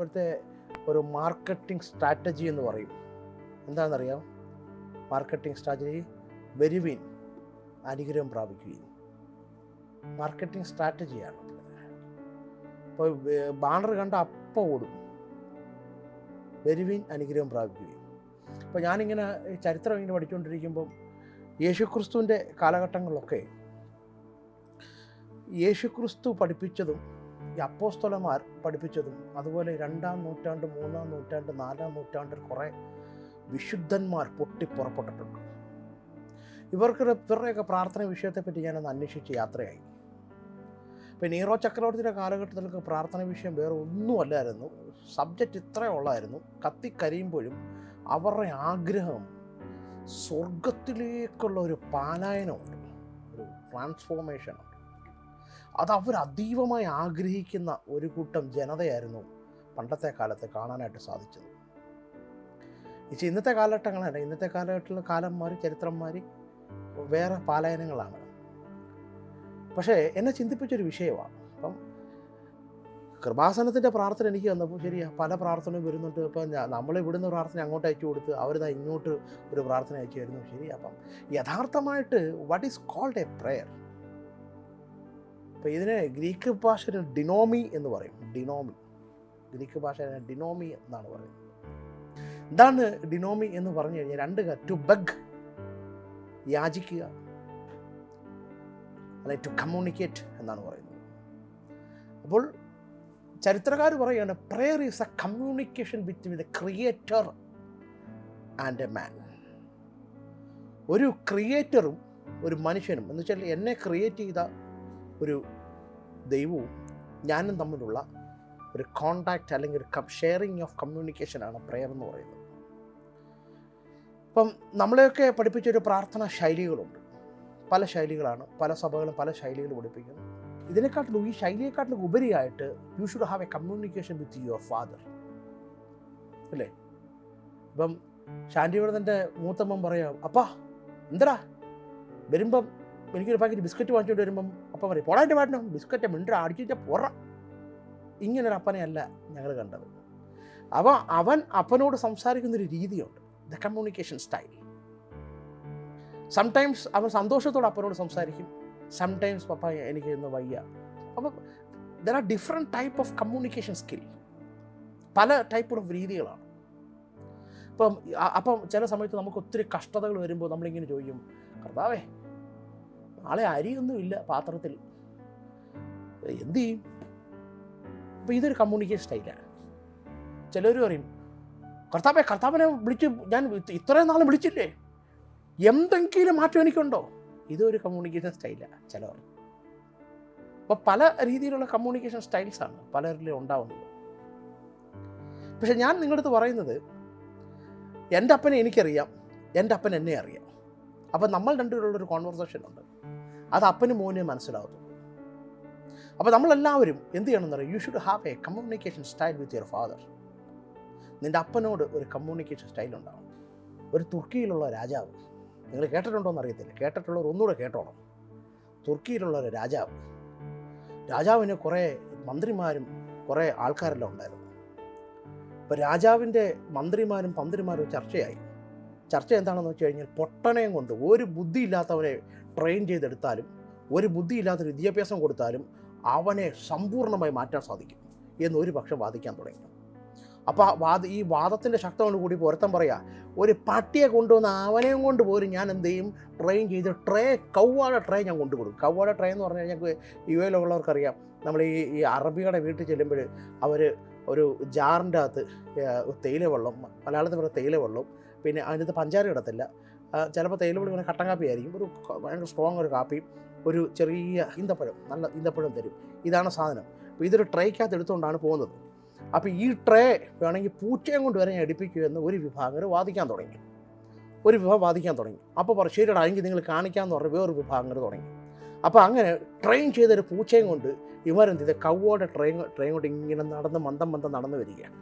ഇപ്പോഴത്തെ ഒരു marketing strategy എന്ന് പറയും. എന്താണെന്നറിയാം? മാർക്കറ്റിംഗ് സ്ട്രാറ്റജി വരുവീൻ അനുഗ്രഹം പ്രാപിക്കുകയും. മാർക്കറ്റിംഗ് സ്ട്രാറ്റജിയാണ്. ഇപ്പോൾ ബാണർ കണ്ട അപ്പം ഓടും. വരുവീൻ അനുഗ്രഹം പ്രാപിക്കുകയും. അപ്പോൾ ഞാനിങ്ങനെ ചരിത്രം ഇങ്ങനെ പഠിച്ചുകൊണ്ടിരിക്കുമ്പം യേശുക്രിസ്തുവിന്റെ കാലഘട്ടങ്ങളിലൊക്കെ യേശുക്രിസ്തു പഠിപ്പിച്ചതും ഈ അപ്പോസ്തലന്മാർ പഠിപ്പിച്ചതും അതുപോലെ രണ്ടാം നൂറ്റാണ്ട് മൂന്നാം നൂറ്റാണ്ട് നാലാം നൂറ്റാണ്ടിൽ കുറേ വിശുദ്ധന്മാർ പൊട്ടിപ്പുറപ്പെട്ടിട്ടുണ്ട്. ഇവർക്ക് ഇവരുടെയൊക്കെ പ്രാർത്ഥന വിഷയത്തെപ്പറ്റി ഞാനൊന്ന് അന്വേഷിച്ച് യാത്രയായി. ഇപ്പം നീറോ ചക്രവർത്തിയുടെ കാലഘട്ടത്തിലൊക്കെ പ്രാർത്ഥന വിഷയം വേറെ ഒന്നുമല്ലായിരുന്നു. സബ്ജക്റ്റ് ഇത്രയേ ഉള്ളായിരുന്നു. കത്തിക്കരിയുമ്പോഴും അവരുടെ ആഗ്രഹം സ്വർഗത്തിലേക്കുള്ള ഒരു പാലായനമുണ്ട്. ഒരു ട്രാൻസ്ഫോർമേഷൻ ഉണ്ട് അത് അവർ അതീവമായി ആഗ്രഹിക്കുന്ന ഒരു കൂട്ടം ജനതയായിരുന്നു പണ്ടത്തെ കാലത്ത് കാണാനായിട്ട് സാധിച്ചത്. പക്ഷേ ഇന്നത്തെ കാലഘട്ടങ്ങളല്ല ഇന്നത്തെ കാലഘട്ടത്തിലെ കാലം മാറി ചരിത്രം മാറി വേറെ പാലായനങ്ങളാണ്. പക്ഷേ എന്നെ ചിന്തിപ്പിച്ചൊരു വിഷയമാണ്. അപ്പം കൃപാസനത്തിന്റെ പ്രാർത്ഥന എനിക്ക് വന്നപ്പോൾ ശരിയാ പല പ്രാർത്ഥനയും വരുന്നുണ്ട്. ഇപ്പം നമ്മൾ ഇവിടുന്ന് പ്രാർത്ഥന അങ്ങോട്ട് അയച്ചു കൊടുത്ത് അവർ ഇങ്ങോട്ട് ഒരു പ്രാർത്ഥന അയച്ചു തരുന്നു ശരി അപ്പം യഥാർത്ഥമായിട്ട് what is called a prayer അപ്പോൾ ഇതിനെ ഗ്രീക്ക് ഭാഷയിൽ ഡിനോമി എന്ന് പറയും. ഡിനോമി. ഗ്രീക്ക് ഭാഷ ഡിനോമി എന്നാണ് പറയുന്നത്. എന്താണ് ഡിനോമി എന്ന് പറഞ്ഞു കഴിഞ്ഞാൽ രണ്ട് ടു ബഗ് യാചിക്കുക അല്ലെ ടു കമ്മ്യൂണിക്കേറ്റ് എന്നാണ് പറയുന്നത്. അപ്പോൾ ചരിത്രകാർ പറയുകയാണ് prayer is a communication between the creator and a man ഒരു ക്രിയേറ്ററും ഒരു മനുഷ്യനും എന്ന് വെച്ചാൽ എന്നെ ക്രിയേറ്റ് ചെയ്ത ഒരു ദൈവവും ഞാനും തമ്മിലുള്ള ഒരു കോണ്ടാക്റ്റ് അല്ലെങ്കിൽ ഒരു ഷെയറിങ് ഓഫ് കമ്മ്യൂണിക്കേഷൻ ആണ് പ്രെയർ എന്ന് പറയുന്നത്. ഇപ്പം നമ്മളെയൊക്കെ പഠിപ്പിച്ചൊരു പ്രാർത്ഥനാ ശൈലികളുണ്ട്. പല ശൈലികളാണ്. പല സഭകളും പല ശൈലികൾ പഠിപ്പിക്കുന്നു. ഇതിനെക്കാട്ടിലും ഈ ശൈലിയെക്കാട്ടിലും ഉപരിയായിട്ട് you should have a communication with your father അല്ലേ? ഇപ്പം ശാന്തിവർദ്ധന്റെ മൂത്തമ്മൻ പറയാം അപ്പാ എന്തടാ? വരുമ്പം എനിക്കൊരു പാക്കറ്റ് ബിസ്ക്കറ്റ് വാങ്ങിച്ചുകൊണ്ട് വരുമ്പം അപ്പം പറയും പോടാന്റെ പാട്ടിനും ബിസ്ക്കറ്റ് മിണ്ട അടിച്ചിട്ട് പോറ. ഇങ്ങനൊരു അപ്പനെയല്ല ഞങ്ങൾ കണ്ടത്. അപ്പോൾ അവൻ അപ്പനോട് സംസാരിക്കുന്നൊരു രീതിയുണ്ട്. ദ കമ്മ്യൂണിക്കേഷൻ സ്റ്റൈൽ സംടൈംസ് അവൻ സന്തോഷത്തോടെ അപ്പനോട് സംസാരിക്കും. സംടൈംസ് പപ്പ എനിക്ക് ഇന്ന് വയ്യ. അപ്പോൾ there are different type of communication skill പല ടൈപ്പ് ഓഫ് രീതികളാണ്. അപ്പം അപ്പം ചില സമയത്ത് നമുക്ക് ഒത്തിരി കഷ്ടതകൾ വരുമ്പോൾ നമ്മളിങ്ങനെ ചോദിക്കും കർത്താവേ നാളെ അരിയൊന്നുമില്ല പാത്രത്തിൽ. എന്ത് ചെയ്യും? അപ്പം ഇതൊരു കമ്മ്യൂണിക്കേഷൻ സ്റ്റൈലാണ് ചിലർ പറയും കർത്താപ്പെ കർത്താവിനെ വിളിച്ച് ഞാൻ ഇത് ഇത്രയും നാളും വിളിച്ചില്ലേ? എന്തെങ്കിലും മാറ്റം എനിക്കുണ്ടോ? ഇതൊരു കമ്മ്യൂണിക്കേഷൻ സ്റ്റൈലാണ് ചിലവർ. അപ്പോൾ പല രീതിയിലുള്ള കമ്മ്യൂണിക്കേഷൻ സ്റ്റൈൽസാണ് പലരിലും ഉണ്ടാവുന്നത്. പക്ഷെ ഞാൻ നിങ്ങളടുത്ത് പറയുന്നത് എന്റെ അപ്പനെ എനിക്കറിയാം എന്റെ അപ്പൻ എന്നെ അറിയാം. അപ്പം നമ്മൾ രണ്ടുപേരുള്ളൊരു കോൺവെർസേഷൻ ഉണ്ട്. അത് അപ്പനും മോനെ മനസ്സിലാവത്തുള്ളൂ അപ്പോൾ നമ്മളെല്ലാവരും എന്ത് ചെയ്യണമെന്ന് പറയും you should have a communication style with your father നിന്റെ അപ്പനോട് ഒരു കമ്മ്യൂണിക്കേഷൻ സ്റ്റൈൽ ഉണ്ടാവും ഒരു തുർക്കിയിലുള്ള രാജാവ് നിങ്ങൾ കേട്ടിട്ടുണ്ടോ എന്ന് അറിയത്തില്ല. കേട്ടിട്ടുള്ളവർ ഒന്നുകൂടെ കേട്ടോണം. തുർക്കിയിലുള്ള ഒരു രാജാവ്. രാജാവിന് കുറേ മന്ത്രിമാരും കുറേ ആൾക്കാരെല്ലാം ഉണ്ടായിരുന്നു. അപ്പോൾ രാജാവിന്റെ മന്ത്രിമാരും മന്ത്രിമാരും ചർച്ചയായി. ചർച്ച എന്താണെന്ന് വെച്ച് കഴിഞ്ഞാൽ പൊട്ടണയും കൊണ്ട് ഒരു ബുദ്ധിയില്ലാത്തവനെ ട്രെയിൻ ചെയ്തെടുത്താലും ഒരു ബുദ്ധിയില്ലാത്ത വിദ്യാഭ്യാസം കൊടുത്താലും അവനെ സമ്പൂർണമായി മാറ്റാൻ സാധിക്കും എന്ന് ഒരു പക്ഷം വാദിക്കാൻ തുടങ്ങി. അപ്പോൾ വാദ ഈ വാദത്തിന്റെ ശക്തമാണ് കൂടി പൊരുത്തം പറയാം ഒരു പട്ടിയെ കൊണ്ടുവന്ന് അവനെയും കൊണ്ട് പോലും ഞാൻ എന്ത് ചെയ്യും? ട്രെയിൻ ചെയ്ത് ട്രേ കൗവാട ട്രേ ഞാൻ കൊണ്ടുകൊടുക്കും കൗവാട ട്രേ എന്ന് പറഞ്ഞാൽ ഞങ്ങൾക്ക് യു എയിലുള്ളവർക്കറിയാം നമ്മൾ ഈ ഈ അറബികളുടെ വീട്ടിൽ ചെല്ലുമ്പോൾ അവർ ഒരു ജാറിന്റെ അകത്ത് തേയില വെള്ളം മലയാളത്തിൽ പറയുന്ന തേയില വെള്ളം പിന്നെ അതിനകത്ത് പഞ്ചാര ഇടത്തില്ല. ചിലപ്പോൾ തേയില വെള്ളം ഇങ്ങനെ കട്ടൻ കാപ്പി ആയിരിക്കും. ഒരു ഭയങ്കര സ്ട്രോങ് ഒരു കാപ്പി ഒരു ചെറിയ ഈന്തപ്പഴം നല്ല ഈന്തപ്പഴം തരും. ഇതാണ് സാധനം. അപ്പോൾ ഇതൊരു ട്രേക്കകത്ത് എടുത്തുകൊണ്ടാണ് പോകുന്നത്. അപ്പോൾ ഈ ട്രേ വേണമെങ്കിൽ പൂച്ചയും കൊണ്ട് വരെ ഞാൻ എടുപ്പിക്കുമെന്ന് ഒരു വിഭാഗം വാദിക്കാൻ തുടങ്ങി. ഒരു വിഭാഗം വാദിക്കാൻ തുടങ്ങി. അപ്പോൾ പറ ശരിയടാ എങ്കിൽ നിങ്ങൾ കാണിക്കാമെന്ന് പറഞ്ഞ് വേറൊരു വിഭാഗങ്ങൾ തുടങ്ങി. അപ്പോൾ അങ്ങനെ ട്രെയിൻ ചെയ്തൊരു പൂച്ചയും കൊണ്ട് ഇവരെന്ത് ചെയ്ത് കവ്വോടെ ട്രെയിൻ ട്രെയിൻ കൊണ്ട് ഇങ്ങനെ നടന്ന് മന്ദം മന്ദം നടന്നു വരികയാണ്.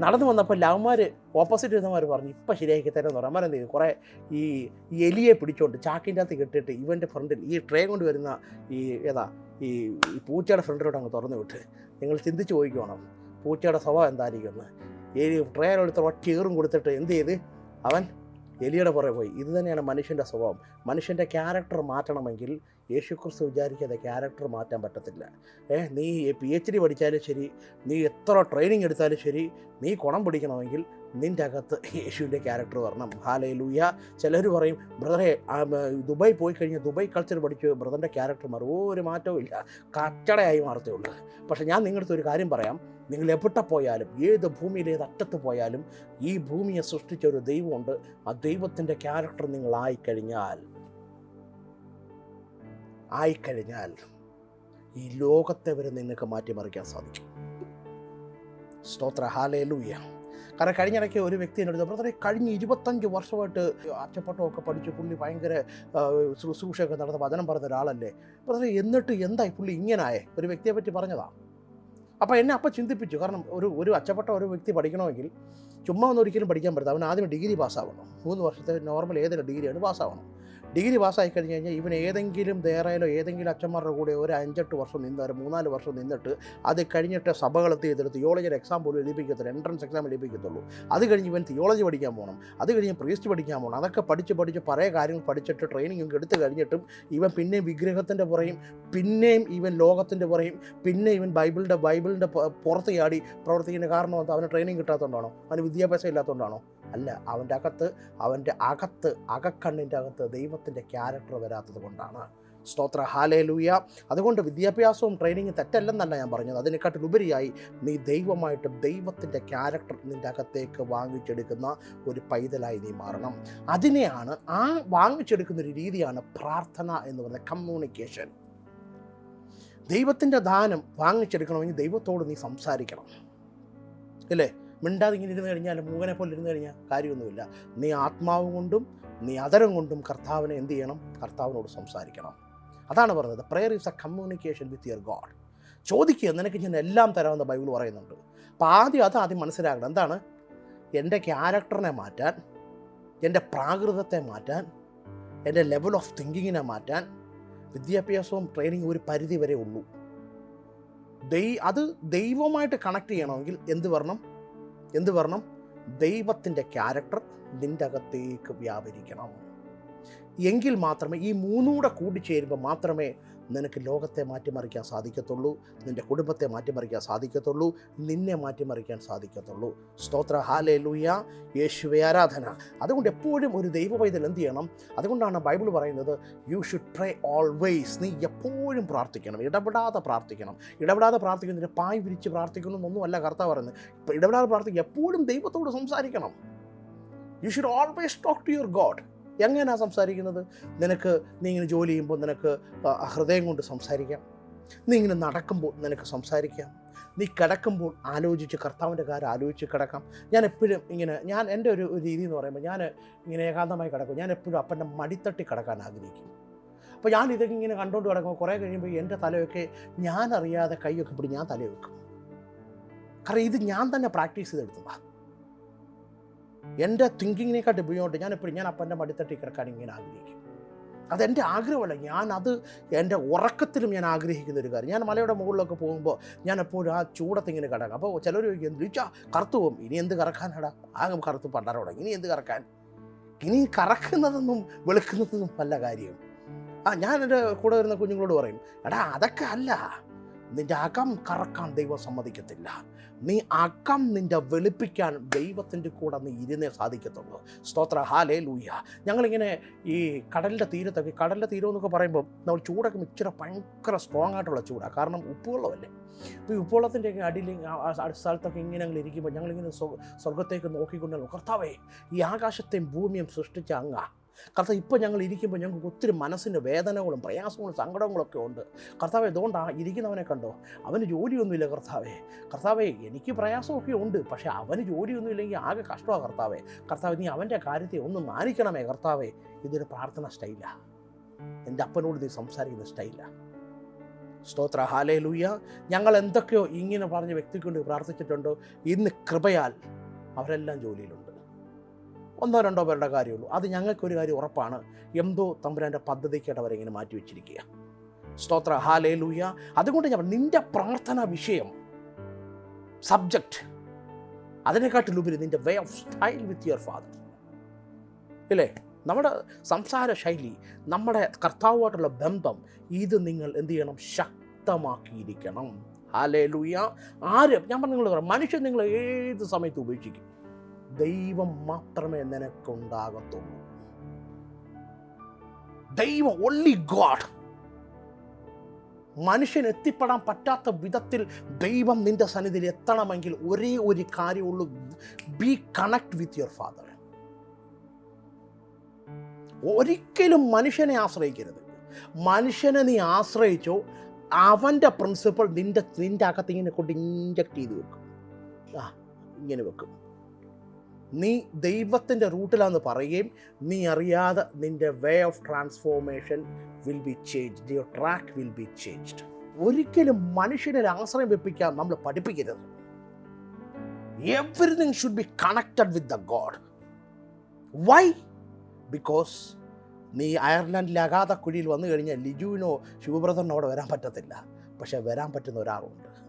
നടന്നു വന്നപ്പോൾ ലവന്മാർ ഓപ്പോസിറ്റ് ഇരുന്നവർ പറഞ്ഞു ഇപ്പം ശരിയാക്കി തരാമെന്ന് പറഞ്ഞു. അമ്മരെന്ത് ചെയ്തു കുറേ ഈ എലിയെ പിടിച്ചോണ്ട് ചാക്കിന്റെ അകത്ത് കെട്ടിയിട്ട് ഇവന്റെ ഫ്രണ്ടിൽ ഈ ട്രെയിൻ കൊണ്ട് വരുന്ന ഈ ഏതാ ഈ പൂച്ചയുടെ ഫ്രണ്ടിലോട്ട് അങ്ങ് തുറന്നു വിട്ട് നിങ്ങൾ ചിന്തിച്ച് പോയിക്കോണം. പൂച്ചയുടെ സ്വഭാവം എന്തായിരിക്കും? എന്ന്. ഈ ട്രെയിൻ ഒറ്റ ഏറും കൊടുത്തിട്ട് എന്ത് ചെയ്ത്? അവൻ എലിയുടെ പുറകെ പോയി. ഇത് തന്നെയാണ് മനുഷ്യന്റെ സ്വഭാവം. മനുഷ്യന്റെ ക്യാരക്ടർ മാറ്റണമെങ്കിൽ യേശുക്രിസ്തു വിചാരിക്കാതെ ക്യാരക്ടർ മാറ്റാൻ പറ്റത്തില്ല. ഏ നീ പി എച്ച് ഡി പഠിച്ചാലും ശരി നീ എത്ര ട്രെയിനിങ് എടുത്താലും ശരി നീ കുണം പിടിക്കണമെങ്കിൽ നിന്റെ അകത്ത് യേശുവിന്റെ ക്യാരക്ടർ വരണം. ഹാലേ ലൂയ ചിലർ പറയും ബ്രദറെ ദുബായ് പോയി കഴിഞ്ഞ് ദുബായ് കൾച്ചർ പഠിച്ചു ബ്രദറിന്റെ ക്യാരക്ടർ മാറും ഒരു മാറ്റവും ഇല്ല. കച്ചടയായി മാറത്തേ ഉള്ളൂ. പക്ഷേ ഞാൻ നിങ്ങളുടെ ഒരു കാര്യം പറയാം. നിങ്ങൾ എവിടെ പോയാലും ഏത് ഭൂമിയിൽ ഏത് അറ്റത്ത് പോയാലും ഈ ഭൂമിയെ സൃഷ്ടിച്ച ഒരു ദൈവമുണ്ട്. ആ ദൈവത്തിന്റെ ക്യാരക്ടർ നിങ്ങളായി ആയിക്കഴിഞ്ഞാൽ ആയിക്കഴിഞ്ഞാൽ ഈ ലോകത്തെ വരെ നിങ്ങൾക്ക് മാറ്റിമറിക്കാൻ സാധിക്കും. സ്തോത്ര. ഹാലേ ലൂയ കാരണം കഴിഞ്ഞിടയ്ക്ക് ഒരു വ്യക്തി എന്നോട് ബ്രദറെ കഴിഞ്ഞ ഇരുപത്തഞ്ച് വർഷമായിട്ട് അച്ചപ്പട്ടമൊക്കെ പഠിച്ച് പുള്ളി ഭയങ്കര ശുശ്രൂഷയൊക്കെ നടന്ന വചനം പറഞ്ഞ ഒരാളല്ലേ? ബ്രദറെ എന്നിട്ട് എന്തായി പുള്ളി ഇങ്ങനായേ? ഒരു വ്യക്തിയെ പറ്റി പറഞ്ഞതാ. അപ്പോൾ എന്നെ അപ്പം ചിന്തിപ്പിച്ചു. കാരണം ഒരു ഒരു അച്ചപ്പെട്ട ഒരു വ്യക്തി പഠിക്കണമെങ്കിൽ ചുമ്മാ ഒന്നും ഒരിക്കലും പഠിക്കാൻ പറ്റില്ല അവൻ ആദ്യം ഡിഗ്രി പാസ്സാവണം. മൂന്ന് വർഷത്തെ നോർമൽ ഏതൊരു ഡിഗ്രിയാണ് പാസ്സാവണം. ഡിഗ്രി പാസ്സായി കഴിഞ്ഞ് കഴിഞ്ഞാൽ ഇവൻ ഏതെങ്കിലും ദേറയിലോ ഏതെങ്കിലും അച്ഛന്മാരുടെ കൂടെ ഒരു അഞ്ചെട്ട് വർഷം നിന്ന് ഒരു മൂന്നാൽ വർഷം നിന്നിട്ട് അത് കഴിഞ്ഞിട്ട് സഭകൾ ചെയ്തിട്ട് തിയോളജിയുടെ എക്സാം പോലും എഴുതിപ്പിക്കത്തില്ല. Entrance exam എഴുതിപ്പിക്കത്തുള്ളൂ. അത് കഴിഞ്ഞ് ഇവൻ തിയോളജി പഠിക്കാൻ പോകണം അത് കഴിഞ്ഞ് പ്രീസ്റ്റ് പഠിക്കാൻ പോകണം അതൊക്കെ പഠിച്ച് പഠിച്ച് പല കാര്യങ്ങൾ പഠിച്ചിട്ട് ട്രെയിനിങ് ഒക്കെ എടുത്തു കഴിഞ്ഞിട്ടും ഇവൻ പിന്നെയും വിഗ്രഹത്തിന്റെ പുറയും പിന്നെയും ഇവൻ ലോകത്തിന്റെ പുറയും പിന്നെ ഇവൻ ബൈബിളിന്റെ ബൈബിളിന്റെ പുറത്ത് ചാടി പ്രവർത്തിക്കുന്ന കാരണം അവന് ട്രെയിനിങ് കിട്ടാത്തതുകൊണ്ടാണോ? അവന് വിദ്യാഭ്യാസം ഇല്ലാത്തതുകൊണ്ടാണോ? അല്ല അവന്റെ അകത്ത് അവന്റെ അകത്ത് അകക്കണ്ണിന്റെ അകത്ത് ദൈവത്തിന്റെ ക്യാരക്ടർ വരാത്തത് കൊണ്ടാണ്. സ്തോത്ര. ഹാലേ ലൂയ അതുകൊണ്ട് വിദ്യാഭ്യാസവും ട്രെയിനിങ്ങും തെറ്റല്ലെന്നല്ല ഞാൻ പറഞ്ഞത്. അതിനെക്കാട്ടിലുപരിയായി നീ ദൈവമായിട്ട് ദൈവത്തിന്റെ ക്യാരക്ടർ നിന്റെ അകത്തേക്ക് വാങ്ങിച്ചെടുക്കുന്ന ഒരു പൈതലായി നീ മാറണം. അതിനെയാണ് ആ വാങ്ങിച്ചെടുക്കുന്ന ഒരു രീതിയാണ് പ്രാർത്ഥന എന്ന് പറയുന്നത് കമ്മ്യൂണിക്കേഷൻ ദൈവത്തിന്റെ ദാനം വാങ്ങിച്ചെടുക്കണമെങ്കിൽ ദൈവത്തോട് നീ സംസാരിക്കണം. ഇല്ലേ മിണ്ടാതെ ഇങ്ങനെ ഇരുന്ന് കഴിഞ്ഞാൽ മൂകനെ പോലെ ഇരുന്ന് കഴിഞ്ഞാൽ കാര്യമൊന്നുമില്ല. നീ ആത്മാവ് കൊണ്ടും നീ അതരം കൊണ്ടും കർത്താവിനെ എന്ത് ചെയ്യണം? കർത്താവിനോട് സംസാരിക്കണം. അതാണ് പറഞ്ഞത്. Prayer is a communication with your God ചോദിക്കുക നിനക്ക് ഞാൻ എല്ലാം തരാമെന്ന് ബൈബിൾ പറയുന്നുണ്ട്. അപ്പോൾ ആദ്യം അത് ആദ്യം മനസ്സിലാക്കണം. എന്താണ്? എന്റെ ക്യാരക്ടറിനെ മാറ്റാൻ എന്റെ പ്രാകൃതത്തെ മാറ്റാൻ എന്റെ ലെവൽ ഓഫ് തിങ്കിങ്ങിനെ മാറ്റാൻ വിദ്യാഭ്യാസവും ട്രെയിനിങ്ങും ഒരു പരിധി വരെ ഉള്ളൂ. ദൈ അത് ദൈവമായിട്ട് കണക്ട് ചെയ്യണമെങ്കിൽ എന്ത് വരണം? എന്ത് വരണം? ദൈവത്തിന്റെ ക്യാരക്ടർ നിന്റെ അകത്തേക്ക് വ്യാപരിക്കണം. എങ്കിൽ മാത്രമേ ഈ മൂന്നൂടെ കൂടിച്ചേരുമ്പോൾ മാത്രമേ നിനക്ക് ലോകത്തെ മാറ്റിമറിക്കാൻ സാധിക്കത്തുള്ളൂ നിന്റെ കുടുംബത്തെ മാറ്റിമറിക്കാൻ സാധിക്കത്തുള്ളൂ നിന്നെ മാറ്റിമറിക്കാൻ സാധിക്കത്തുള്ളൂ. സ്തോത്ര. ഹാലേ ലൂയ യേശുവെ ആരാധന. അതുകൊണ്ട് എപ്പോഴും ഒരു ദൈവ പൈതൽ എന്ത് ചെയ്യണം? അതുകൊണ്ടാണ് ബൈബിൾ പറയുന്നത് യു ഷുഡ് പ്രേ ഓൾവേസ് നീ എപ്പോഴും പ്രാർത്ഥിക്കണം. ഇടപെടാതെ പ്രാർത്ഥിക്കണം. ഇടപെടാതെ പ്രാർത്ഥിക്കുന്നതിന് പായ് വിരിച്ച് പ്രാർത്ഥിക്കുന്നു ഒന്നുമല്ല കർത്താവ് പറയുന്നത്. ഇടപെടാതെ പ്രാർത്ഥിക്കുക എപ്പോഴും ദൈവത്തോട് സംസാരിക്കണം. You should always talk to your God എങ്ങനെയാണ് സംസാരിക്കുന്നത്? നിനക്ക് നീ ഇങ്ങനെ ജോലി ചെയ്യുമ്പോൾ നിനക്ക് ഹൃദയം കൊണ്ട് സംസാരിക്കാം. നീ ഇങ്ങനെ നടക്കുമ്പോൾ നിനക്ക് സംസാരിക്കാം. നീ കിടക്കുമ്പോൾ ആലോചിച്ച് കർത്താവിന്റെ കാര്യം ആലോചിച്ച് കിടക്കാം. ഞാൻ എപ്പോഴും ഇങ്ങനെ ഞാൻ എന്റെ ഒരു രീതി എന്ന് പറയുമ്പോൾ ഞാൻ ഇങ്ങനെ ഏകാന്തമായി കിടക്കും. ഞാൻ എപ്പോഴും അപ്പന്റെ മടിത്തട്ടി കിടക്കാൻ ആഗ്രഹിക്കും. അപ്പോൾ ഞാൻ ഇതൊക്കെ ഇങ്ങനെ കണ്ടുകൊണ്ട് കിടക്കുമ്പോൾ കുറേ കഴിയുമ്പോൾ എന്റെ തലയൊക്കെ ഞാൻ അറിയാതെ കൈയൊക്കെ പിടി ഞാൻ തലവെക്കും. കാരണം ഇത് ഞാൻ തന്നെ പ്രാക്ടീസ് ചെയ്തെടുത്തതാണ്. എന്റെ തിങ്കിങ്ങിനെക്കാട്ട് ഞാൻ എപ്പോഴും ഞാൻ അപ്പന്റെ മടിത്തട്ടി കിടക്കാൻ ഇങ്ങനെ ആഗ്രഹിക്കും. അതെന്റെ ആഗ്രഹമല്ല ഞാൻ അത് എന്റെ ഉറക്കത്തിലും ഞാൻ ആഗ്രഹിക്കുന്ന ഒരു കാര്യം. ഞാൻ മലയുടെ മുകളിലൊക്കെ പോകുമ്പോൾ ഞാൻ എപ്പോഴും ആ ചൂടത്ത് ഇങ്ങനെ കിടക്കാം. അപ്പോൾ ചിലർ ചോദിക്കും ചോദിച്ചാൽ കറുത്തു പോകും. ഇനി എന്ത് കറക്കാനടാ? ആകെ കറുത്ത് പണ്ടാരോടെ ഇനി എന്ത് കറക്കാൻ? ഇനി കറക്കുന്നതൊന്നും വെളുക്കുന്നതൊന്നും അല്ല കാര്യം. ആ ഞാൻ എന്റെ കൂടെ വരുന്ന കുഞ്ഞുങ്ങളോട് പറയും എടാ അതൊക്കെ അല്ല. നിന്റെ അകം കറക്കാൻ ദൈവം സമ്മതിക്കത്തില്ല. നീ അകം നിന്റെ വെളുപ്പിക്കാൻ ദൈവത്തിന്റെ കൂടെ നീ ഇരുന്നേ സാധിക്കത്തുള്ളൂ. സ്തോത്ര. ഹാലേ ലൂയ ഞങ്ങളിങ്ങനെ ഈ കടലിന്റെ തീരത്തൊക്കെ കടലിന്റെ തീരം എന്നൊക്കെ പറയുമ്പോൾ നമ്മൾ ചൂടൊക്കെ ഇച്ചിരി ഭയങ്കര സ്ട്രോങ് ആയിട്ടുള്ള ചൂടാണ് കാരണം ഉപ്പുവെള്ളമല്ലേ? അപ്പോൾ ഈ ഉപ്പുവെള്ളത്തിന്റെയൊക്കെ അടിയിൽ സ്ഥലത്തൊക്കെ ഇങ്ങനെ ഞങ്ങൾ ഇരിക്കുമ്പോൾ ഞങ്ങളിങ്ങനെ സ്വ- സ്വർഗത്തേക്ക് നോക്കിക്കൊണ്ടല്ലോ കർത്താവേ ഈ ആകാശത്തെയും ഭൂമിയും സൃഷ്ടിച്ച അങ്ങ കർത്താവ് ഇപ്പോൾ ഞങ്ങൾ ഇരിക്കുമ്പോൾ ഞങ്ങൾക്ക് ഒത്തിരി മനസ്സിന്റെ വേദനകളും പ്രയാസങ്ങളും സങ്കടങ്ങളൊക്കെ ഉണ്ട്. കർത്താവ് ഇതുകൊണ്ടാണ് ഇരിക്കുന്നവനെ കണ്ടോ? അവന് ജോലിയൊന്നുമില്ല കർത്താവേ. കർത്താവേ എനിക്ക് പ്രയാസമൊക്കെ ഉണ്ട് പക്ഷേ അവന് ജോലിയൊന്നുമില്ലെങ്കിൽ ആകെ കഷ്ടമാണ് കർത്താവേ. കർത്താവ് നീ അവന്റെ കാര്യത്തെ ഒന്ന് മാനിക്കണമേ കർത്താവേ. ഇതൊരു പ്രാർത്ഥന സ്റ്റൈലാണ് എന്റെ അപ്പനോട് നീ സംസാരിക്കുന്ന സ്റ്റൈലാണ് സ്തോത്ര ഹാലേ ലൂയ ഞങ്ങൾ എന്തൊക്കെയോ ഇങ്ങനെ പറഞ്ഞ വ്യക്തിക്കൊണ്ട് പ്രാർത്ഥിച്ചിട്ടുണ്ടോ? ഇന്ന് കൃപയാൽ അവരെല്ലാം ജോലിയിലുണ്ട്. ഒന്നോ രണ്ടോ പേരുടെ കാര്യമുള്ളൂ. അത് ഞങ്ങൾക്കൊരു കാര്യം ഉറപ്പാണ്. എന്തോ തമ്പുരാന്റെ പദ്ധതിക്കായിട്ട് അവരെങ്ങനെ മാറ്റി വെച്ചിരിക്കുക. സ്തോത്ര. ഹാലേ ലൂയ അതുകൊണ്ട് ഞാൻ നിന്റെ പ്രാർത്ഥന വിഷയം സബ്ജക്റ്റ് അതിനെക്കാട്ടിലുപരി നിന്റെ way of style with your father ഇല്ലേ? നമ്മുടെ സംസാര ശൈലി നമ്മുടെ കർത്താവുമായിട്ടുള്ള ബന്ധം ഇത് നിങ്ങൾ എന്ത് ചെയ്യണം? ശക്തമാക്കിയിരിക്കണം. ഹാലേ ലൂയ ആര്? ഞാൻ പറഞ്ഞു നിങ്ങൾ മനുഷ്യൻ നിങ്ങൾ ഏത് സമയത്ത് ഉപേക്ഷിക്കും. ദൈവം മാത്രമേ നിനക്കുണ്ടാകത്തുള്ളൂ. ദൈവം ഒള്ളി ഗോഡ് മനുഷ്യൻ എത്തിപ്പെടാൻ പറ്റാത്ത വിധത്തിൽ ദൈവം നിന്റെ സന്നിധിയിൽ എത്തണമെങ്കിൽ ഒരേ ഒരു കാര്യമുള്ളൂ. Be connect with your father ഒരിക്കലും മനുഷ്യനെ ആശ്രയിക്കരുത്. മനുഷ്യനെ നീ ആശ്രയിച്ചോ അവന്റെ പ്രിൻസിപ്പൾ നിന്റെ നിന്റെ അകത്ത് ഇങ്ങനെ കൊണ്ട് ഇഞ്ചക്ട് ചെയ്ത് വെക്കും. ആ ഇങ്ങനെ വെക്കും. നീ ദൈവത്തിന്റെ റൂട്ടിലാന്ന് പറയുകയും നീ അറിയാതെ നിന്റെ way of transformation will be changed your track will be changed ഒരിക്കലും മനുഷ്യനെ ആശ്രയം വെപ്പിക്കാൻ നമ്മൾ പഠിപ്പിക്കരുത്. Everything should be connected with the God why because നീ അയർലൻഡിലെ അഗാധ കുഴിയിൽ വന്നു കഴിഞ്ഞാൽ ലിജുവിനോ ശിവബ്രതനോ അവിടെ വരാൻ പറ്റത്തില്ല. പക്ഷെ വരാൻ പറ്റുന്ന ഒരാളുണ്ട്.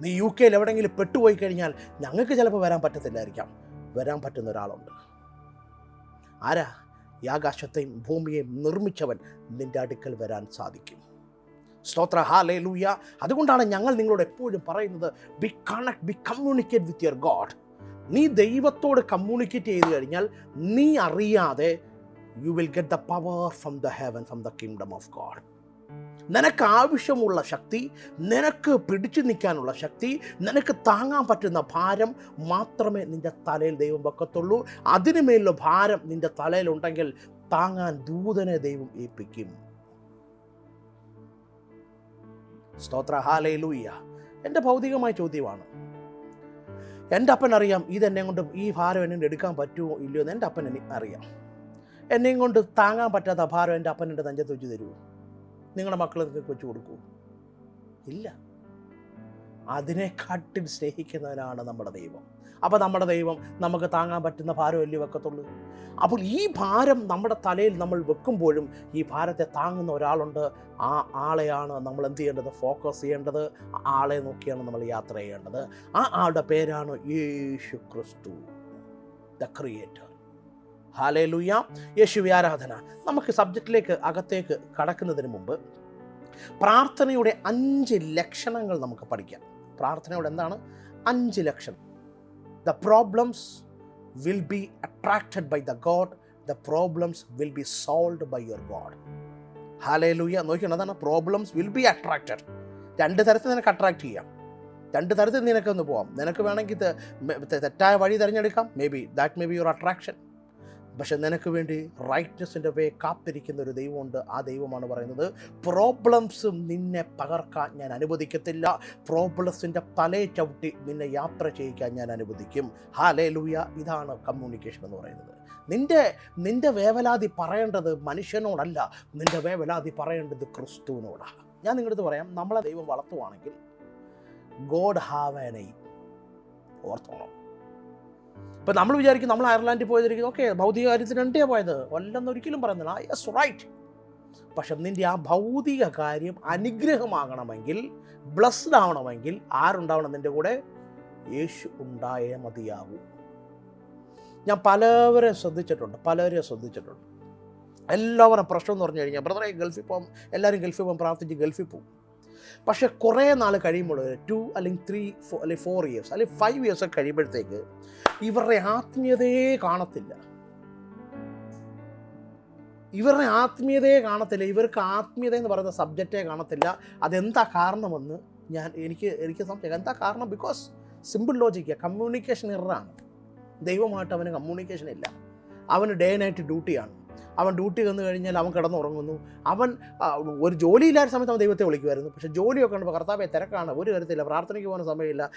നീ യു കെയിൽ എവിടെയെങ്കിലും പെട്ടുപോയി കഴിഞ്ഞാൽ ഞങ്ങൾക്ക് ചിലപ്പോൾ വരാൻ പറ്റത്തില്ലായിരിക്കാം. വരാൻ പറ്റുന്ന ഒരാളുണ്ട്. ആരാ? ഈ ആകാശത്തെയും ഭൂമിയെയും നിർമ്മിച്ചവൻ നിന്റെ അടുക്കൽ വരാൻ സാധിക്കും. സ്തോത്ര. ഹാലേ ലൂയ അതുകൊണ്ടാണ് ഞങ്ങൾ നിങ്ങളോട് എപ്പോഴും പറയുന്നത് be connect be communicate with your God നീ ദൈവത്തോട് കമ്മ്യൂണിക്കേറ്റ് ചെയ്ത് കഴിഞ്ഞാൽ നീ അറിയാതെ you will get the power from the heaven from the kingdom of God നിനക്ക് ആവശ്യമുള്ള ശക്തി നിനക്ക് പിടിച്ചു നിൽക്കാനുള്ള ശക്തി നിനക്ക് താങ്ങാൻ പറ്റുന്ന ഭാരം മാത്രമേ നിന്റെ തലയിൽ ദൈവം വെക്കത്തുള്ളൂ. അതിനു മേലുള്ള ഭാരം നിന്റെ തലയിലുണ്ടെങ്കിൽ താങ്ങാൻ ദൂതനെ ദൈവം ഏൽപ്പിക്കും. സ്തോത്ര ഹാലയിലൂയ്യ എന്റെ ഭൗതികമായ ചോദ്യമാണ്. എന്റെ അപ്പൻ അറിയാം ഇതെന്നെ കൊണ്ട് ഈ ഭാരം എന്നെ എടുക്കാൻ പറ്റുമോ ഇല്ലയോ എന്ന് എന്റെ അപ്പൻ എനിക്ക് അറിയാം. എന്നെയും കൊണ്ട് താങ്ങാൻ പറ്റാത്ത ഭാരം എന്റെ അപ്പൻ എന്റെ നെഞ്ചത്ത് വെച്ച് തരുമോ? നിങ്ങളുടെ മക്കൾ നിങ്ങൾക്ക് വെച്ച് കൊടുക്കൂ ഇല്ല. അതിനെക്കാട്ടിൽ സ്നേഹിക്കുന്നവനാണ് നമ്മുടെ ദൈവം. അപ്പോൾ നമ്മുടെ ദൈവം നമുക്ക് താങ്ങാൻ പറ്റുന്ന ഭാരം അല്ലേ വെക്കത്തുള്ളൂ? അപ്പോൾ ഈ ഭാരം നമ്മുടെ തലയിൽ നമ്മൾ വെക്കുമ്പോഴും ഈ ഭാരത്തെ താങ്ങുന്ന ഒരാളുണ്ട്. ആ ആളെയാണ് നമ്മൾ എന്ത് ചെയ്യേണ്ടത്? ഫോക്കസ് ചെയ്യേണ്ടത്. ആളെ നോക്കിയാണ് നമ്മൾ യാത്ര ചെയ്യേണ്ടത്. ആ ആളുടെ പേരാണ് യേശു ക്രിസ്തു ദ ക്രിയേറ്റർ ഹാലേ യേശുവി യേശു ആരാധന. നമുക്ക് സബ്ജക്റ്റിലേക്ക് അകത്തേക്ക് കടക്കുന്നതിന് മുമ്പ് പ്രാർത്ഥനയുടെ അഞ്ച് ലക്ഷണങ്ങൾ നമുക്ക് പഠിക്കാം. പ്രാർത്ഥനയുടെ എന്താണ്? അഞ്ച് ലക്ഷണം the problems will be attracted by the God the problems will be solve by your God ഹാലേ നോക്കിയാണ് അതാണ് പ്രോബ്ലംസ് വിൽ ബി അട്രാക്റ്റഡ് രണ്ട് തരത്തിൽ നിനക്ക് അട്രാക്റ്റ് ചെയ്യാം. രണ്ട് തരത്തിൽ നിനക്കൊന്ന് പോവാം. നിനക്ക് വേണമെങ്കിൽ തെറ്റായ വഴി തിരഞ്ഞെടുക്കാം. May be that may be your attraction പക്ഷെ നിനക്ക് വേണ്ടി റൈറ്റ്നെസ്സിന്റെ വേ കാത്തിരിക്കുന്ന ഒരു ദൈവമുണ്ട്. ആ ദൈവമാണ് പറയുന്നത് പ്രോബ്ലംസും നിന്നെ പകർക്കാൻ ഞാൻ അനുവദിക്കത്തില്ല. പ്രോബ്ലംസിന്റെ തലേ ചവിട്ടി നിന്നെ യാത്ര ചെയ്യിക്കാൻ ഞാൻ അനുവദിക്കും. ഹാലേ ലൂയ ഇതാണ് കമ്മ്യൂണിക്കേഷൻ എന്ന് പറയുന്നത്. നിന്റെ നിന്റെ വേവലാതി പറയേണ്ടത് മനുഷ്യനോടല്ല. നിന്റെ വേവലാതി പറയേണ്ടത് ക്രിസ്തുവിനോടാണ് ഞാൻ നിങ്ങളടുത്ത് പറയാം നമ്മളെ ദൈവം വളർത്തുവാണെങ്കിൽ ഗോഡ് ഹാവ് ആൻ എയിം ഓർത്തോണം. ഇപ്പം നമ്മൾ വിചാരിക്കും നമ്മൾ അയർലാൻഡിൽ പോയതിരിക്കും ഓക്കെ ഭൗതിക കാര്യത്തിന് വേണ്ടിയാ പോയത്? കൊല്ലം ഒരിക്കലും പറയുന്നില്ല. യെസ് റൈറ്റ് പക്ഷെ നിന്റെ ആ ഭൗതിക കാര്യം അനുഗ്രഹമാകണമെങ്കിൽ ബ്ലസ്ഡ് ആവണമെങ്കിൽ ആരുണ്ടാവണം നിന്റെ കൂടെ? യേശു ഉണ്ടായേ മതിയാകൂ ഞാൻ പലവരെ ശ്രദ്ധിച്ചിട്ടുണ്ട് പലവരെ ശ്രദ്ധിച്ചിട്ടുണ്ട്. എല്ലാവരും പ്രശ്നം എന്ന് പറഞ്ഞു കഴിഞ്ഞാൽ ബ്രദറെ ഗൾഫിൽ പോകും എല്ലാവരും ഗൾഫിൽ പോകും പ്രാർത്ഥിച്ച് ഗൾഫിൽ പോകും. പക്ഷെ കുറേ നാൾ കഴിയുമ്പോൾ ടു അല്ലെങ്കിൽ ത്രീ അല്ലെങ്കിൽ ഫോർ ഇയേഴ്സ് അല്ലെങ്കിൽ ഫൈവ് ഇയേഴ്സ് ഒക്കെ കഴിയുമ്പോഴത്തേക്ക് ഇവരുടെ ആത്മീയതയെ കാണത്തില്ല. ഇവരുടെ ആത്മീയതയെ കാണത്തില്ല. ഇവർക്ക് ആത്മീയത എന്ന് പറയുന്ന സബ്ജക്റ്റേ കാണത്തില്ല. അതെന്താ കാരണമെന്ന് ഞാൻ എനിക്ക് എനിക്ക് സംശയം. എന്താ കാരണം? ബിക്കോസ് സിമ്പിൾ ലോജിക്ക കമ്മ്യൂണിക്കേഷൻ ഇറാണ് ദൈവമായിട്ട് അവന് കമ്മ്യൂണിക്കേഷൻ ഇല്ല. അവന് ഡേ നൈറ്റ് ഡ്യൂട്ടിയാണ് അവൻ ഡ്യൂട്ടി വന്നു കഴിഞ്ഞാൽ അവൻ കിടന്നുറങ്ങുന്നു. അവൻ ഒരു ജോലിയില്ലാത്ത സമയത്ത് അവൻ ദൈവത്തെ വിളിക്കുമായിരുന്നു. പക്ഷേ ജോലിയൊക്കെ ഉണ്ട് കർത്താവെ തിരക്കാണ്. ഒരു കാര്യത്തില്ല. പ്രാർത്ഥനയ്ക്ക് പോകുന്ന സമയമില്ല.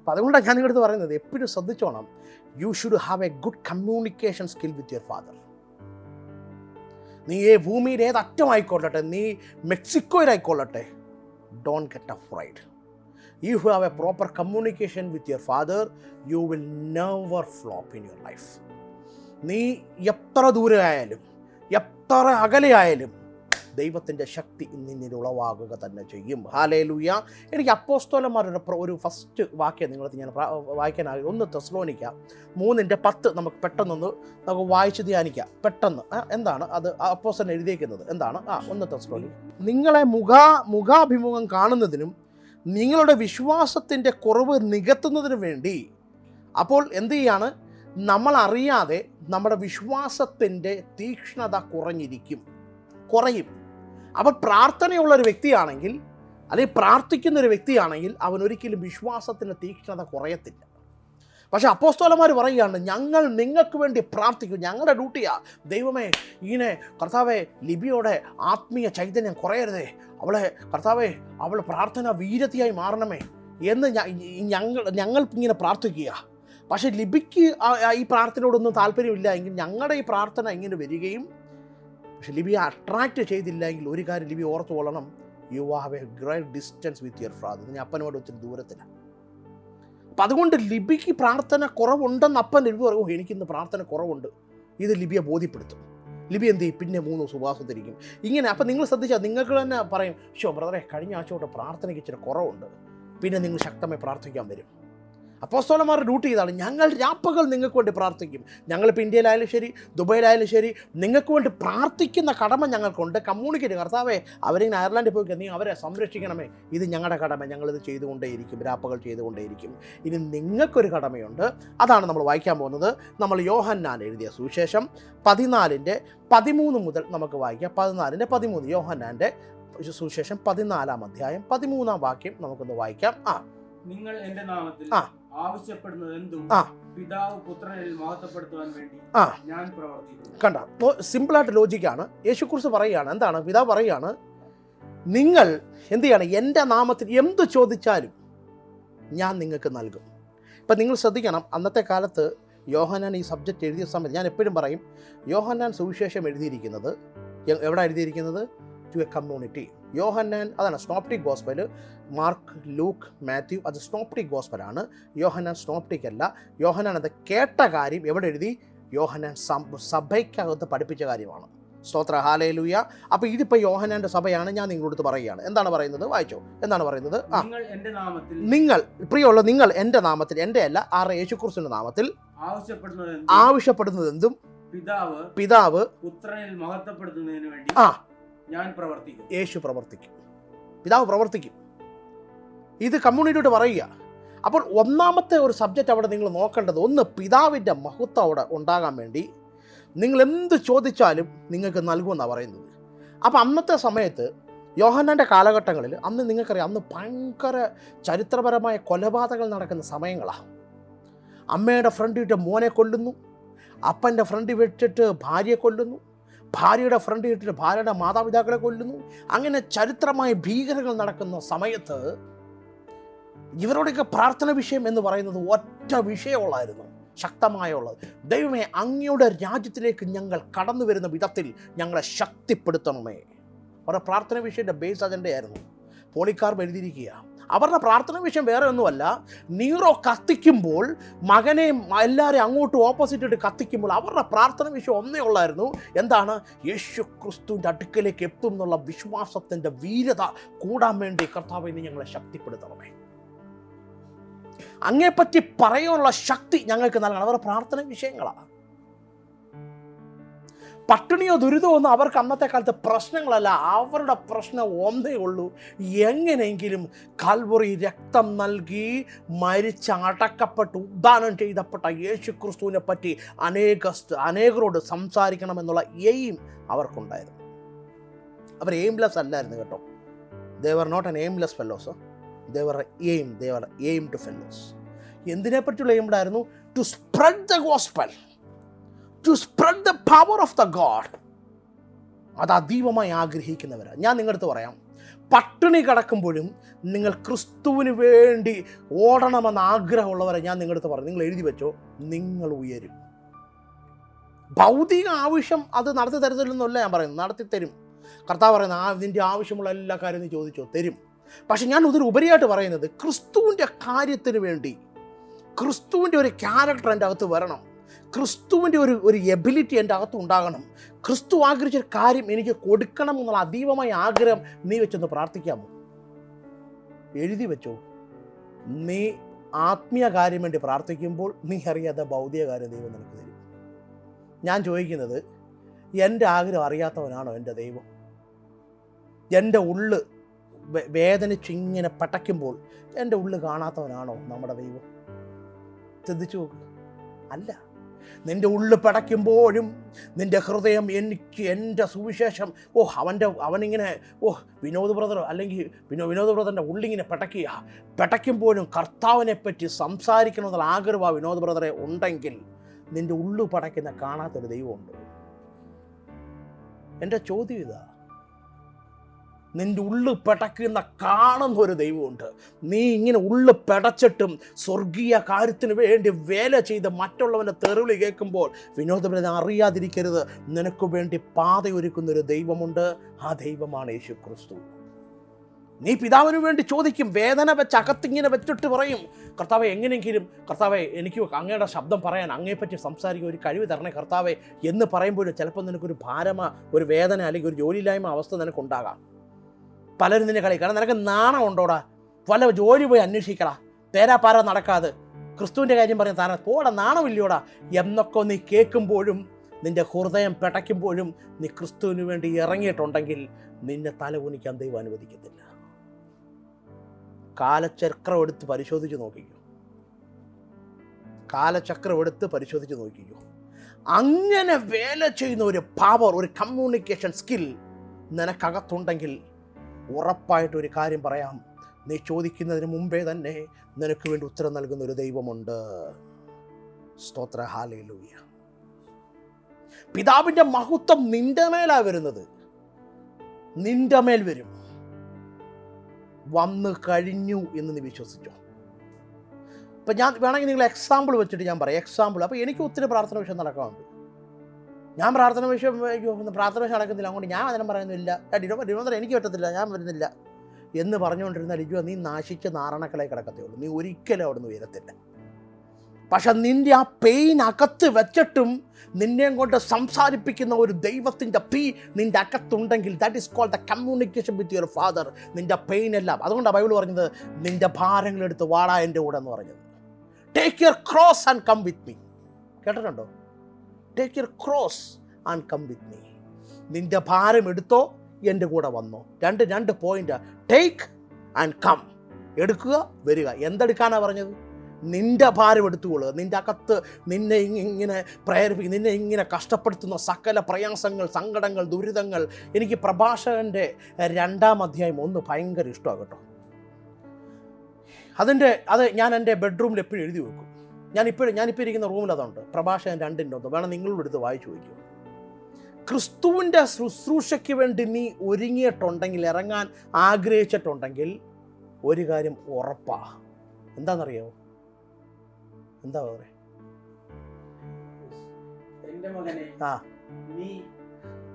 അപ്പം അതുകൊണ്ടാണ് ഞാൻ നിങ്ങളുടെ പറയുന്നത് എപ്പോഴും ശ്രദ്ധിച്ചോണം. You should have a good communication skill with your father നീ ഈ ഭൂമിയിൽ ഏത് അറ്റമായിക്കൊള്ളട്ടെ നീ മെക്സിക്കോയിലായിക്കൊള്ളട്ടെ don't get afraid you have a proper communication with your father you will never flop in your life നീ എത്ര ദൂരെ ആയാലും എത്ര അകലെയായാലും ദൈവത്തിന്റെ ശക്തി നിന്നിൽ ഉളവാകുക തന്നെ ചെയ്യും. ഹാലേലൂയ എനിക്ക് അപ്പോസ്തോലന്മാരുടെ ഒരു ഫസ്റ്റ് വാക്യം നിങ്ങൾക്ക് ഞാൻ വായിക്കാൻ ആഗ്രഹം. ഒന്ന് തെസ്ലോനിക്ക മൂന്നിന്റെ പത്ത് നമുക്ക് പെട്ടെന്നൊന്ന് നമുക്ക് വായിച്ച് ധ്യാനിക്കാം. പെട്ടെന്ന്. എന്താണ്? അത് അപ്പോസ്തോലൻ എഴുതിയേക്കുന്നത്. എന്താണ്? ആ ഒന്ന് തെസ്ലോനി നിങ്ങളെ മുഖാ മുഖാഭിമുഖം കാണുന്നതിനും നിങ്ങളുടെ വിശ്വാസത്തിന്റെ കുറവ് നികത്തുന്നതിനു വേണ്ടി അപ്പോൾ എന്ത് ചെയ്യാണ്? നമ്മൾ അറിയാതെ നമ്മുടെ വിശ്വാസത്തിന്റെ തീക്ഷ്ണത കുറഞ്ഞിരിക്കും. കുറയും. അപ്പോൾ പ്രാർത്ഥനയുള്ള ഒരു വ്യക്തിയാണെങ്കിൽ അല്ലെങ്കിൽ പ്രാർത്ഥിക്കുന്ന ഒരു വ്യക്തിയാണെങ്കിൽ അവൻ ഒരിക്കലും വിശ്വാസത്തിന്റെ തീക്ഷ്ണത കുറയത്തില്ല. പക്ഷെ അപ്പോസ്തോലന്മാർ പറയുകയാണ് ഞങ്ങൾ നിങ്ങൾക്ക് വേണ്ടി പ്രാർത്ഥിക്കും. ഞങ്ങളുടെ ഡ്യൂട്ടിയാ. ദൈവമേ ഇങ്ങനെ കർത്താവെ ലിബിയോടെ ആത്മീയ ചൈതന്യം കുറയരുതേ. അവളെ കർത്താവെ അവൾ പ്രാർത്ഥന വീരത്തിയായി മാറണമേ. എന്ന് ഞങ്ങൾ ഞങ്ങൾ ഇങ്ങനെ പ്രാർത്ഥിക്കുക. പക്ഷേ ലിബിക്ക് ഈ പ്രാർത്ഥനയോടൊന്നും താല്പര്യമില്ല എങ്കിൽ ഞങ്ങളുടെ ഈ പ്രാർത്ഥന ഇങ്ങനെ വരികയും പക്ഷെ ലിബിയെ അട്രാക്റ്റ് ചെയ്തില്ല എങ്കിൽ ഒരു കാര്യം ലിബി ഓർത്ത് കൊള്ളണം. You have a great distance with your father നീ അപ്പനോട് ഒത്തിരി ദൂരത്തിലാണ് അപ്പം അതുകൊണ്ട് ലിബിക്ക് പ്രാർത്ഥന കുറവുണ്ടെന്ന് അപ്പൻ ലിബി പറയും "ഓ, എനിക്കിന്ന് പ്രാർത്ഥന കുറവുണ്ട്. ഇത് ലിബിയെ ബോധ്യപ്പെടുത്തും. ലിബി എന്ത് ചെയ്യും? പിന്നെ മൂന്ന് ദിവസം സുവാസത്തിരിക്കും ഇങ്ങനെ അപ്പം നിങ്ങൾ ശ്രദ്ധിച്ചാൽ നിങ്ങൾക്ക് തന്നെ പറയും ഷോ ബ്രദറെ കഴിഞ്ഞ ആഴ്ച തൊട്ട് പ്രാർത്ഥനയ്ക്ക് ഇച്ചിരി കുറവുണ്ട്. പിന്നെ നിങ്ങൾ ശക്തമായി പ്രാർത്ഥിക്കാൻ വരും. അപ്പോസ്തോലന്മാരുടെ ഡ്യൂട്ടി ഇതാണ് ഞങ്ങൾ രാപ്പകൽ നിങ്ങൾക്ക് വേണ്ടി പ്രാർത്ഥിക്കും. ഞങ്ങളിപ്പോൾ ഇന്ത്യയിലായാലും ശരി ദുബൈയിലായാലും ശരി നിങ്ങൾക്ക് വേണ്ടി പ്രാർത്ഥിക്കുന്ന കടമ ഞങ്ങൾക്കുണ്ട്. കമ്മ്യൂണിക്കേറ്റ് കർത്താവേ അവരിങ്ങനെ അയർലാൻഡിൽ പോയി നീ അവരെ സംരക്ഷിക്കണമേ. ഇത് ഞങ്ങളുടെ കടമ. ഞങ്ങളിത് ചെയ്തുകൊണ്ടേയിരിക്കും. രാപ്പകൽ ചെയ്തുകൊണ്ടേയിരിക്കും. ഇനി നിങ്ങൾക്കൊരു കടമയുണ്ട്. അതാണ് നമ്മൾ വായിക്കാൻ പോകുന്നത്. നമ്മൾ യോഹന്നാൻ എഴുതിയ സുവിശേഷം പതിനാലിന്റെ പതിമൂന്ന് മുതൽ നമുക്ക് വായിക്കാം. പതിനാലിന്റെ പതിമൂന്ന് യോഹന്നാന്റെ സുവിശേഷം പതിനാലാം അധ്യായം പതിമൂന്നാം വാക്യം നമുക്കൊന്ന് വായിക്കാം. ആ. നിങ്ങൾ എന്റെ നാമത്തിൽ. ആവശ്യപ്പെടുന്നത് എന്തും. പിതാവ് പുത്രനിൽ മഹത്വപ്പെടുത്തുവാൻ വേണ്ടി. ഞാൻ പ്രവർത്തിക്കുന്നു. കണ്ട സിമ്പിളായിട്ട് ലോജിക്കാണ്. യേശുക്കുറിച്ച് പറയുകയാണ് എന്താണ്? പിതാവ് പറയുകയാണ് നിങ്ങൾ എന്ത് ചെയ്യണം? എന്റെ നാമത്തിൽ എന്ത് ചോദിച്ചാലും ഞാൻ നിങ്ങൾക്ക് നൽകും. ഇപ്പം നിങ്ങൾ ശ്രദ്ധിക്കണം അന്നത്തെ കാലത്ത് യോഹനാൻ ഈ സബ്ജക്റ്റ് എഴുതിയ സമയത്ത് ഞാൻ എപ്പോഴും പറയും യോഹനാൻ സുവിശേഷം എഴുതിയിരിക്കുന്നത് എവിടെ എഴുതിയിരിക്കുന്നത്? ടു എ കമ്മ്യൂണിറ്റി യോഹന്നാൻ അതാണ് synoptic gospel Mark Luke Matthew അത് സ്നോപ്റ്റിക് ഗോസ്പലാണ് യോഹന്നാൻ സ്നോപ്റ്റിക് അല്ല. യോഹന്നാൻ അത് കേട്ട കാര്യം എവിടെ എഴുതി? യോഹന്നാൻ സഭയ്ക്കകത്ത് പഠിപ്പിച്ച കാര്യമാണ്. സ്തോത്ര. ഹാലേലൂയ അപ്പോൾ ഇതിപ്പോൾ യോഹനാന്റെ സഭയാണ് ഞാൻ നിങ്ങളോട് പറയുകയാണ്. എന്താണ് പറയുന്നത്? വായിച്ചോ. എന്താണ് പറയുന്നത്? ആ. നിങ്ങൾ പ്രിയമുള്ള നിങ്ങൾ എന്റെ നാമത്തിൽ എന്റെ അല്ല ആറ് യേശുക്രിസ്തുവിന്റെ നാമത്തിൽ ആവശ്യപ്പെടുന്നത് എന്തും? പിതാവ് പിതാവ് പുത്രനിൽ മഹത്വപ്പെടുത്തുന്നതിന് വേണ്ടി ആ. ഞാൻ പ്രവർത്തിക്കും. യേശു പ്രവർത്തിക്കും. പിതാവ് പ്രവർത്തിക്കും. ഇത് കമ്മ്യൂണിറ്റിയോട് പറയുക. അപ്പോൾ ഒന്നാമത്തെ ഒരു സബ്ജക്റ്റ് അവിടെ നിങ്ങൾ നോക്കേണ്ടത് ഒന്ന് പിതാവിന്റെ മഹത്വം അവിടെ ഉണ്ടാകാൻ വേണ്ടി നിങ്ങൾ എന്ത് ചോദിച്ചാലും നിങ്ങൾക്ക് നൽകുമെന്നാണ് പറയുന്നത്. അപ്പോൾ അന്നത്തെ സമയത്ത് യോഹന്നാന്റെ കാലഘട്ടങ്ങളിൽ അന്ന് നിങ്ങൾക്കറിയാം അന്ന് ഭയങ്കര ചരിത്രപരമായ കൊലപാതകങ്ങൾ നടക്കുന്ന സമയങ്ങളാണ്. അമ്മയുടെ ഫ്രണ്ട് വിട്ട് മോനെ കൊല്ലുന്നു. അപ്പന്റെ ഫ്രണ്ട് വിട്ടിട്ട് ഭാര്യയെ കൊല്ലുന്നു. ഭാര്യയുടെ ഫ്രണ്ട് ഇട്ടിട്ട് ഭാര്യയുടെ മാതാപിതാക്കളെ കൊല്ലുന്നു. അങ്ങനെ ചരിത്രമായ ഭീകരങ്ങൾ നടക്കുന്ന സമയത്ത് ഇവരുടെയൊക്കെ പ്രാർത്ഥന വിഷയം എന്ന് പറയുന്നത് ഒറ്റ വിഷയമുള്ളായിരുന്നു. ശക്തമായ ഉള്ളത്. ദൈവമേ അങ്ങയുടെ രാജ്യത്തിലേക്ക് ഞങ്ങൾ കടന്നു വരുന്ന വിധത്തിൽ ഞങ്ങളെ ശക്തിപ്പെടുത്തണമേ. അവരുടെ പ്രാർത്ഥന വിഷയന്റെ ബേസ് അജണ്ടയായിരുന്നു പോളിക്കാർ എഴുതിയിരിക്കുക അവരുടെ പ്രാർത്ഥന വിഷയം വേറെ ഒന്നുമല്ല. നീറോ കത്തിക്കുമ്പോൾ മകനെ എല്ലാവരെയും അങ്ങോട്ട് ഓപ്പോസിറ്റ് ഇട്ട് കത്തിക്കുമ്പോൾ അവരുടെ പ്രാർത്ഥന വിഷയം ഒന്നേ ഉള്ളായിരുന്നു. എന്താണ്? യേശു ക്രിസ്തുവിന്റെ അടുക്കലേക്ക് എത്തും എന്നുള്ള വിശ്വാസത്തിന്റെ വീരത കൂടാൻ വേണ്ടി കർത്താവിനെ ഞങ്ങളെ ശക്തിപ്പെടുത്തണമേ. അങ്ങേപ്പറ്റി പറയാനുള്ള ശക്തി ഞങ്ങൾക്ക് നൽകണം. അവരുടെ പ്രാർത്ഥന വിഷയങ്ങളാണ്. പട്ടിണിയോ ദുരിതമോ ഒന്നും അവർക്ക് അന്നത്തെ കാലത്ത് പ്രശ്നങ്ങളല്ല. അവരുടെ പ്രശ്നം ഒന്നേ ഉള്ളൂ. എങ്ങനെയെങ്കിലും കൽവറി രക്തം നൽകി മരിച്ച അടക്കപ്പെട്ട് ഉദ്ധാനം ചെയ്തപ്പെട്ട യേശു ക്രിസ്തുവിനെ പറ്റി അനേക അനേകരോട് സംസാരിക്കണമെന്നുള്ള എയിം അവർക്കുണ്ടായിരുന്നു. അവർ എയിംലെസ് അല്ലായിരുന്നു കേട്ടോ. They were not an aimless fellows they were aim they were aim to fellows എന്തിനെ പറ്റിയുള്ള എയിം ആയിരുന്നു to spread the gospel to spread the power of the God അത് അതീവമായി ആഗ്രഹിക്കുന്നവരാണ് ഞാൻ നിങ്ങളടുത്ത് പറയാം. പട്ടിണി കിടക്കുമ്പോഴും നിങ്ങൾ ക്രിസ്തുവിന് വേണ്ടി ഓടണമെന്ന് ആഗ്രഹമുള്ളവരെ ഞാൻ നിങ്ങളടുത്ത് പറയും. നിങ്ങൾ എഴുതി വെച്ചോ നിങ്ങൾ ഉയരും. ഭൗതിക ആവശ്യം അത് നടത്തി തരത്തില്ലെന്നല്ല ഞാൻ പറയുന്നത്. നടത്തി തരും. കർത്താവ് പറയുന്നത് ആ ഇതിന്റെ ആവശ്യമുള്ള എല്ലാ കാര്യവും നീ ചോദിച്ചോ തരും. പക്ഷെ ഞാൻ ഇതൊരു ഉപരിയായിട്ട് പറയുന്നത് ക്രിസ്തുവിന്റെ കാര്യത്തിന് വേണ്ടി ക്രിസ്തുവിന്റെ ഒരു ക്യാരക്ടർ എന്റെ അകത്ത് വരണം. ക്രിസ്തുവിന്റെ ഒരു ഒരു എബിലിറ്റി എന്റെ അകത്ത് ഉണ്ടാകണം. ക്രിസ്തു ആഗ്രഹിച്ചൊരു കാര്യം എനിക്ക് കൊടുക്കണം എന്നുള്ള അതീവമായ ആഗ്രഹം നീ വെച്ചൊന്ന് പ്രാർത്ഥിക്കാമോ? എഴുതി വെച്ചോ. നീ ആത്മീയ കാര്യം വേണ്ടി പ്രാർത്ഥിക്കുമ്പോൾ നീ അറിയാത്ത ഭൗതിക കാര്യം ദൈവം നിനക്ക് തരും. ഞാൻ ചോദിക്കുന്നത് എന്റെ ആഗ്രഹം അറിയാത്തവനാണോ എന്റെ ദൈവം? എന്റെ ഉള്ള് വേദനിച്ചിങ്ങനെ പടയ്ക്കുമ്പോൾ എന്റെ ഉള്ള് കാണാത്തവനാണോ നമ്മുടെ ദൈവം? ചിന്തിച്ചു നോക്ക്. അല്ല. നിന്റെ ഉള്ളു പടയ്ക്കുമ്പോഴും നിന്റെ ഹൃദയം എനിക്ക് എന്റെ സുവിശേഷം ഓ അവന്റെ അവനിങ്ങനെ ഓ വിനോദ് ബ്രദർ അല്ലെങ്കിൽ വിനോ വിനോദ് ബ്രദറിന്റെ ഉള്ളിങ്ങനെ പടയ്ക്കുക. പടയ്ക്കുമ്പോഴും കർത്താവിനെ പറ്റി സംസാരിക്കണമെന്നുള്ള ആഗ്രഹം ആ വിനോദ് ബ്രദറെ ഉണ്ടെങ്കിൽ നിന്റെ ഉള്ളു പടയ്ക്കുന്ന കാണാത്തൊരു ദൈവമുണ്ട്. എന്റെ ചോദ്യം ഇതാ നിന്റെ ഉള്ളു പെടയ്ക്കുന്ന കാണുന്ന ഒരു ദൈവമുണ്ട്. നീ ഇങ്ങനെ ഉള്ളു പെടച്ചിട്ടും സ്വർഗീയ കാര്യത്തിന് വേണ്ടി വേല ചെയ്ത് മറ്റുള്ളവന്റെ തെറിവിളി കേൾക്കുമ്പോൾ വിനോദപരത അറിയാതിരിക്കരുത്. നിനക്ക് വേണ്ടി പാതയൊരുക്കുന്ന ഒരു ദൈവമുണ്ട്. ആ ദൈവമാണ് യേശു ക്രിസ്തു നീ പിതാവിന് വേണ്ടി ചോദിക്കും വേദന വെച്ച് അകത്തിങ്ങനെ വെച്ചിട്ട് പറയും. കർത്താവെ എങ്ങനെയെങ്കിലും കർത്താവെ എനിക്ക് അങ്ങയുടെ ശബ്ദം പറയാൻ അങ്ങയെപ്പറ്റി സംസാരിക്കുക ഒരു കഴിവ് തരണേ കർത്താവെ എന്ന് പറയുമ്പോഴും ചിലപ്പോൾ നിനക്കൊരു ഭാരമ ഒരു വേദന അല്ലെങ്കിൽ ഒരു ജോലിയില്ലായ്മ അവസ്ഥ നിനക്കുണ്ടാകാം. പലരും നിന്നെ കളിക്കണം. നിനക്ക് നാണം ഉണ്ടോടാ? വല്ല ജോലി പോയി അന്വേഷിക്കടാ. പേരാപ്പാര നടക്കാതെ. ക്രിസ്തുവിന്റെ കാര്യം പറഞ്ഞ താന പോടാ നാണമില്ലയോടാ എന്നൊക്കെ നീ കേൾക്കുമ്പോഴും നിന്റെ ഹൃദയം പിടയ്ക്കുമ്പോഴും നീ ക്രിസ്തുവിന് വേണ്ടി ഇറങ്ങിയിട്ടുണ്ടെങ്കിൽ നിന്നെ തലകുനിക്കാൻ ദൈവം അനുവദിക്കത്തില്ല. കാലചക്രം എടുത്ത് പരിശോധിച്ച് നോക്കിക്കോ. കാലചക്രം എടുത്ത് പരിശോധിച്ച് നോക്കിക്കോ. അങ്ങനെ വേല ചെയ്യുന്ന ഒരു പവർ ഒരു കമ്മ്യൂണിക്കേഷൻ സ്കിൽ നിനക്കകത്തുണ്ടെങ്കിൽ ഉറപ്പായിട്ട് ഒരു കാര്യം പറയാം. നീ ചോദിക്കുന്നതിന് മുമ്പേ തന്നെ നിനക്ക് വേണ്ടി ഉത്തരം നൽകുന്ന ഒരു ദൈവമുണ്ട്. സ്തോത്ര. ഹാലയിലൂയ പിതാവിന്റെ മഹത്വം നിന്റെ മേലാ വരുന്നത്. നിന്റെ മേൽ വരും. വന്നു കഴിഞ്ഞു എന്ന് നീ വിശ്വസിച്ചോ. അപ്പം ഞാൻ വേണമെങ്കിൽ നിങ്ങൾ എക്സാമ്പിൾ വെച്ചിട്ട് ഞാൻ പറയാം. എക്സാമ്പിൾ അപ്പോൾ എനിക്ക് ഒത്തിരി പ്രാർത്ഥന വിഷയം നടക്കാറുണ്ട്. ഞാൻ പ്രാർത്ഥന വിഷയം പ്രാർത്ഥന വിഷയം നടക്കുന്നില്ല അങ്ങോട്ട് ഞാൻ അതിനും പറയുന്നില്ല. ഡിനോദർ എനിക്ക് പറ്റത്തില്ല. ഞാൻ വരുന്നില്ല. എന്ന് പറഞ്ഞുകൊണ്ടിരുന്ന ലിജു നീ നാശിച്ച് നാരണക്കളെ കിടക്കത്തേ ഉള്ളൂ. നീ ഒരിക്കലും അവിടുന്ന് ഉയരത്തില്ല. പക്ഷെ നിന്റെ ആ പെയിൻ അകത്ത് വെച്ചിട്ടും നിന്നെയും കൊണ്ട് സംസാരിപ്പിക്കുന്ന ഒരു ദൈവത്തിന്റെ പീ നിന്റെ അകത്തുണ്ടെങ്കിൽ that is called the communication with your father നിന്റെ പെയിൻ എല്ലാം. അതുകൊണ്ടാണ് ബൈബിൾ പറഞ്ഞത് നിന്റെ ഭാരങ്ങളെടുത്ത് വാടാ എന്റെ കൂടെ എന്ന് പറഞ്ഞത്. Take your cross and come with me കേട്ടിട്ടുണ്ടോ? Take your cross and come with me നിന്റെ ഭാരം എടുത്തോ എന്റെ കൂടെ വന്നോ. രണ്ട് രണ്ട് പോയിന്റ് ടേക്ക് ആൻഡ് കം എടുക്കുക വരിക. എന്തെടുക്കാനാണ് പറഞ്ഞത്? നിന്റെ ഭാരം എടുത്തുകൊള്ളുക. നിന്റെ അകത്ത് നിന്നെ ഇങ്ങ- ഇങ്ങനെ പ്രേരിപ്പിക്കും നിന്നെ ഇങ്ങനെ കഷ്ടപ്പെടുത്തുന്ന സകല പ്രയാസങ്ങൾ സങ്കടങ്ങൾ ദുരിതങ്ങൾ. എനിക്ക് പ്രഭാഷകന്റെ രണ്ടാം അധ്യായം ഒന്ന് ഭയങ്കര ഇഷ്ടമാണ് കേട്ടോ. അതിന്റെ അത് ഞാൻ എന്റെ ബെഡ്റൂമിൽ എപ്പോഴും എഴുതി വെക്കും. ഞാൻ ഇപ്പോഴും ഞാനിപ്പോൾ ഇരിക്കുന്ന റൂമിൽ അതുണ്ട്. പ്രഭാഷകൻ രണ്ടിന്റെ ഒന്ന്. വേണം നിങ്ങളുടെ അടുത്ത് വായിച്ചു ചോദിക്കൂ ക്രിസ്തുവിന്റെ ശുശ്രൂഷയ്ക്ക് വേണ്ടി നീ ഒരുങ്ങിയിട്ടുണ്ടെങ്കിൽ ഇറങ്ങാൻ ആഗ്രഹിച്ചിട്ടുണ്ടെങ്കിൽ ഒരു കാര്യം ഉറപ്പാ. എന്താണെന്നറിയോ? എന്താ പറയുക ആ. നീ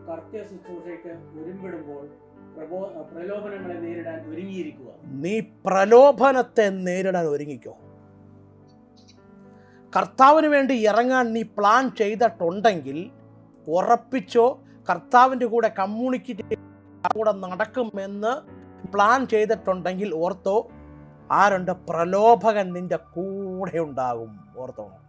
കർത്തൃ ശുശ്രൂഷയ്ക്ക് ഒരുമ്പിടുമ്പോൾ പ്രലോഭനങ്ങളെ നേരിടാൻ ഒരുങ്ങിയിരിക്കുക. നീ പ്രലോഭനത്തെ നേരിടാൻ ഒരുങ്ങിക്കോ. കർത്താവിന് വേണ്ടി ഇറങ്ങാൻ നീ പ്ലാൻ ചെയ്തിട്ടുണ്ടെങ്കിൽ ഉറപ്പിച്ചോ കർത്താവിന്റെ കൂടെ കമ്മ്യൂണിക്കേറ്റ് കൂടെ നടക്കുമെന്ന് പ്ലാൻ ചെയ്തിട്ടുണ്ടെങ്കിൽ ഓർത്തോ ആരുണ്ട് പ്രലോഭകൻ നിന്റെ കൂടെ ഉണ്ടാകും ഓർത്തോണം.